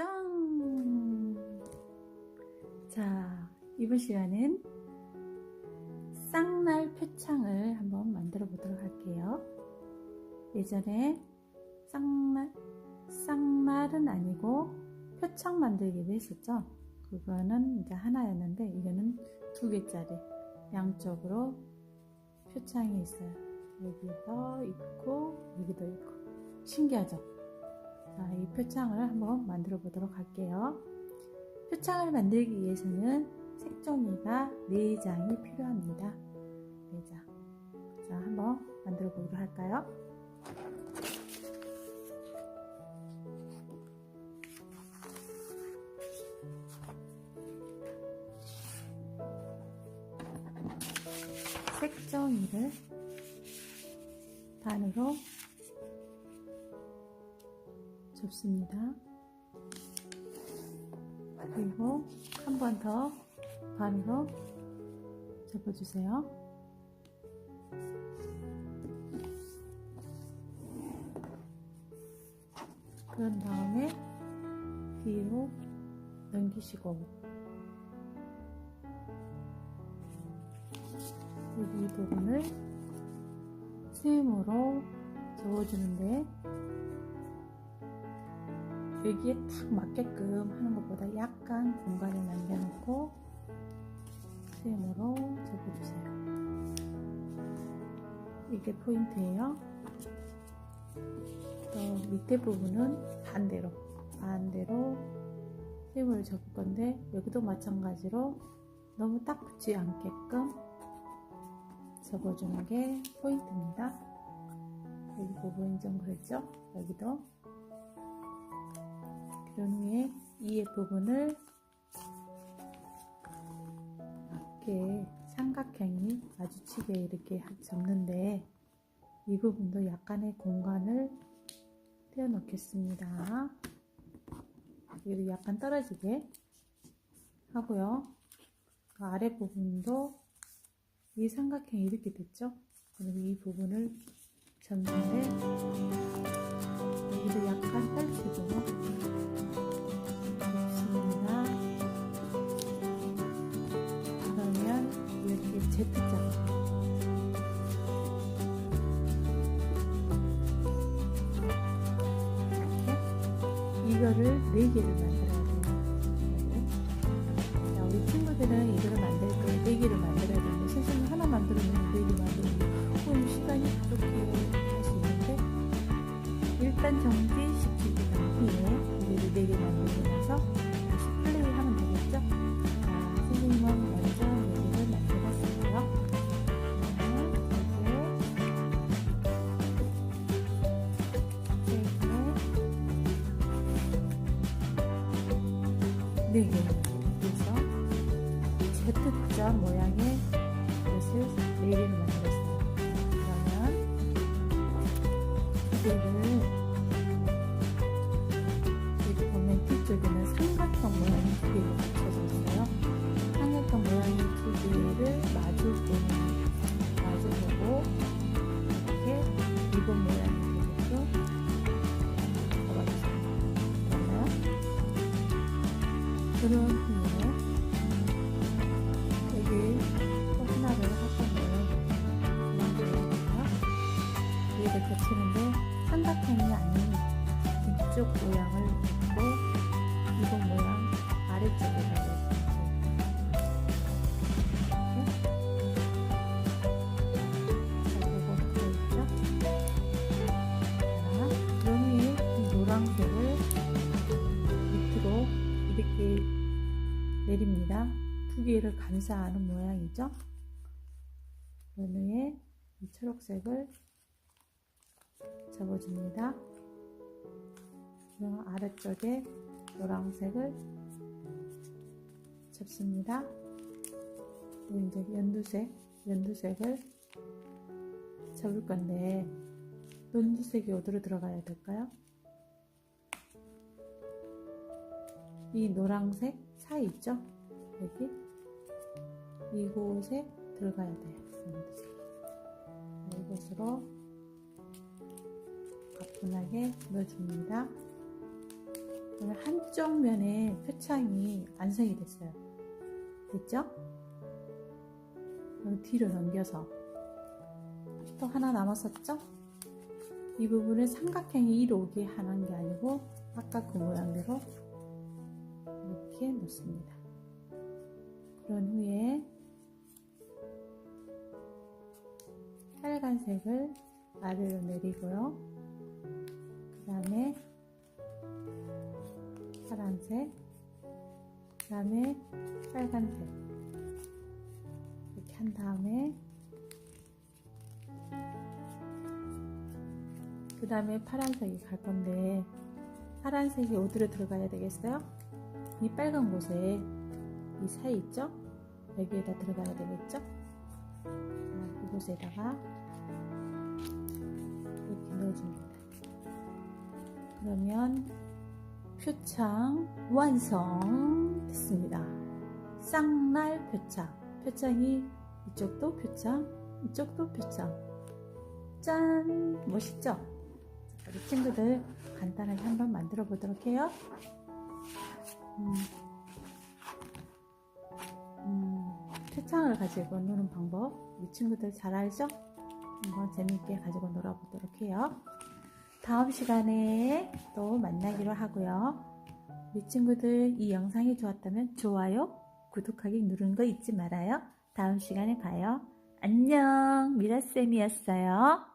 짠! 자, 이번 시간은 쌍날 표창을 한번 만들어 보도록 할게요. 예전에 쌍날, 쌍날은 아니고 표창 만들기도 했었죠. 그거는 이제 하나였는데, 이거는 두 개짜리. 양쪽으로 표창이 있어요. 여기도 있고, 여기도 있고. 신기하죠? 자, 이 표창을 한번 만들어 보도록 할게요. 표창을 만들기 위해서는 색종이가 4장이 필요합니다. 4장. 자, 한번 만들어 보도록 할까요? 색종이를 반으로 접습니다. 그리고 한 번 더 반으로 접어주세요. 그런 다음에 뒤로 넘기시고 여기 이 부분을 쌤으로 접어주는데 여기에 딱 맞게끔 하는 것보다 약간 공간을 남겨놓고 쌤으로 접어주세요. 이게 포인트예요. 또 밑에 부분은 반대로 반대로 쌤을 접을 건데 여기도 마찬가지로 너무 딱 붙지 않게끔 접어주는 게 포인트입니다. 여기 부분 좀 그랬죠? 여기도 그런 후에 이 부분을 이렇게 삼각형이 마주치게 이렇게 접는데 이 부분도 약간의 공간을 떼어놓겠습니다. 여기 약간 떨어지게 하고요. 그 아래 부분도 이 삼각형이 이렇게 됐죠? 그럼 이 부분을 접는데 여기도 약간 펼치고 Z자 이렇게 이거를 4개를 만들어야 돼요. 자, 우리 친구들은 이거를 만들 때 4개를 만들어야 되는데 선생님 하나 만들면 4개 만들면 그럼 시간이 부족해 할 수 있는데 일단 정지 네 개. 그래서 Z자 모양의 것을 네 개를 만들었어요. 그러면 두 개를 거치는데 삼각형이 아닌 이쪽 모양을 놓고 이번 모양 이 노란색을 밑으로 이렇게 내립니다. 두 개를 감싸는 모양이죠. 그 후에 이 초록색을 접어줍니다. 그리고 아래쪽에 노란색을 접습니다. 이제 연두색, 연두색을 접을 건데 연두색이 어디로 들어가야 될까요? 이 노란색 사이 있죠? 여기 이곳에 들어가야 돼요. 이곳으로 가뿐하게 넣어줍니다. 한쪽 면에 표창이 완성이 됐어요. 됐죠? 뒤로 넘겨서 또 하나 남았었죠? 이 부분을 삼각형이 이로 오게 하는 게 아니고 아까 그 모양대로 이렇게 놓습니다. 그런 후에 빨간색을 아래로 내리고요. 그 다음에 파란색, 그 다음에 빨간색 이렇게 한 다음에 그 다음에 파란색이 갈 건데 파란색이 어디로 들어가야 되겠어요? 이 빨간 곳에 이 사이 있죠? 여기에다 들어가야 되겠죠? 자, 이곳에다가 이렇게 넣어줍니다. 그러면 표창 완성 됐습니다. 쌍날 표창. 표창이 이쪽도 표창, 이쪽도 표창. 짠! 멋있죠? 우리 친구들 간단하게 한번 만들어 보도록 해요. 음, 음, 표창을 가지고 노는 방법 우리 친구들 잘 알죠? 한번 재밌게 가지고 놀아보도록 해요. 다음 시간에 또 만나기로 하고요. 우리 친구들 이 영상이 좋았다면 좋아요, 구독하기 누르는 거 잊지 말아요. 다음 시간에 봐요. 안녕, 미라쌤이었어요.